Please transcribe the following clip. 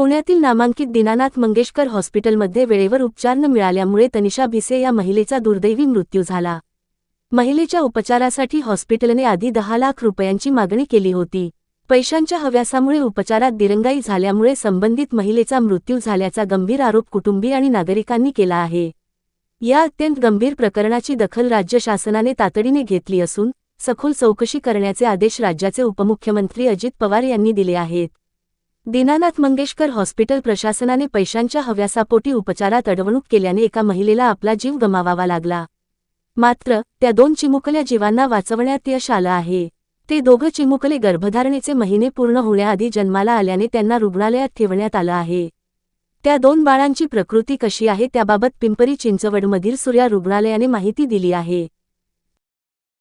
पुण्यातील नामांकित दीनानाथ मंगेशकर हॉस्पिटलमध्ये वेळेवर उपचार न मिळाल्यामुळे तनिषा भिसे या महिलेचा दुर्दैवी मृत्यू झाला. महिलेच्या उपचारासाठी हॉस्पिटलने आधी दहा लाख रुपयांची मागणी केली होती. पैशांच्या हव्यासामुळे उपचारात दिरंगाई झाल्यामुळे संबंधित महिलेचा मृत्यू झाल्याचा गंभीर आरोप कुटुंबी आणि नागरिकांनी केला आहे. या अत्यंत गंभीर प्रकरणाची दखल राज्य शासनाने तातडीने घेतली असून सखोल चौकशी करण्याचे आदेश राज्याचे उपमुख्यमंत्री अजित पवार यांनी दिले आहेत. दीनानाथ मंगेशकर हॉस्पिटल प्रशासनाने पैशांच्या हव्यासापोटी उपचारात अडवणूक केल्याने एका महिलेला आपला जीव गमावावा लागला. मात्र त्या दोन चिमुकल्या जीवांना वाचवण्यात यश आलं आहे. ते दोघं चिमुकले गर्भधारणेचे महिने पूर्ण होण्याआधी जन्माला आल्याने त्यांना रुग्णालयात ठेवण्यात आलं आहे. त्या दोन बाळांची प्रकृती कशी आहे त्याबाबत पिंपरी चिंचवडमधील सूर्या रुग्णालयाने माहिती दिली आहे.